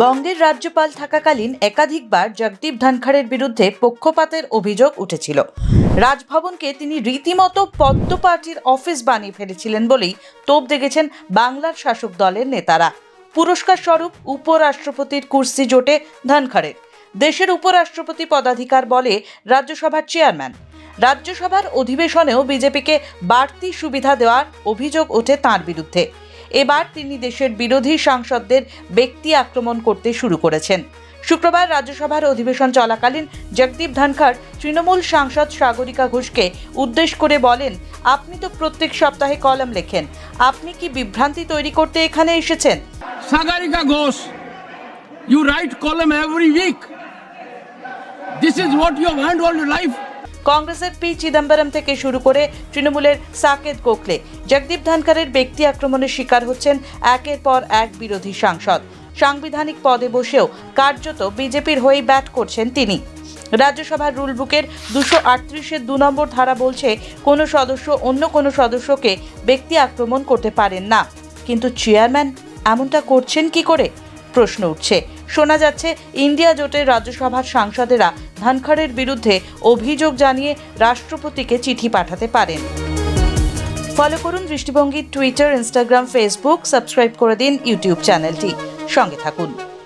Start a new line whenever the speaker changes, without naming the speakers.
বঙ্গের রাজ্যপাল থাকাকালীন একাধিকবার জগদীপ ধনখড়ের বিরুদ্ধে পক্ষপাতের অভিযোগ উঠেছিল। রাজভবনকে তিনি রীতিমতো পদ্ম পার্টির অফিস বানিয়ে ফেলেছিলেন বলেই তোপ দেখেছেন বাংলার শাসক দলের নেতারা। পুরস্কার স্বরূপ উপরাষ্ট্রপতির কুর্সি জোটে ধনখড়ের। দেশের উপরাষ্ট্রপতি পদাধিকার বলে রাজ্যসভার চেয়ারম্যান। রাজ্যসভার অধিবেশনেও বিজেপিকে বাড়তি সুবিধা দেওয়ার অভিযোগ ওঠে তাঁর বিরুদ্ধে। এবার তিনি দেশের বিরোধী সাংসদদের ব্যক্তি আক্রমণ করতে শুরু করেছেন শুক্রবার রাজ্যসভার অধিবেশন চলাকালীন জগদীপ ধনখড়, তৃণমূল সাংসদ সাগরিকা ঘোষকে উদ্দেশ করে বলেন, আপনি তো প্রত্যেক সপ্তাহে কলম লেখেন আপনি কি বিভ্রান্তি তৈরি করতে এখানে এসেছেন
Sagarika Ghosh you write column every week. This is what you all your life.
কংগ্রেসের পি চিদম্বরম থেকে শুরু করে তৃণমূলের সাকেত গোখলে জগদীপ ধনখড়ের ব্যক্তি আক্রমণের শিকার হচ্ছেন একের পর এক বিরোধী সাংসদ। সাংবিধানিক পদে বসেও কার্যত বিজেপির হয়েই ব্যাট করছেন তিনি। রাজ্যসভার রুল বুকের দুশো আটত্রিশের দু নম্বর ধারা বলছে, কোনো সদস্য অন্য কোনো সদস্যকে ব্যক্তি আক্রমণ করতে পারেন না। কিন্তু চেয়ারম্যান এমনটা করছেন কি করে? প্রশ্ন উঠছে। শোনা যাচ্ছে, ইন্ডিয়া জোটের রাজ্যসভার সাংসদেরা ধানখড়ের বিরুদ্ধে অভিযোগ জানিয়ে রাষ্ট্রপতিকে চিঠি পাঠাতে পারেন। ফলো করুন দৃষ্টিভঙ্গি টুইটার ইনস্টাগ্রাম ফেসবুক সাবস্ক্রাইব করে দিন ইউটিউব চ্যানেলটি। সঙ্গে থাকুন।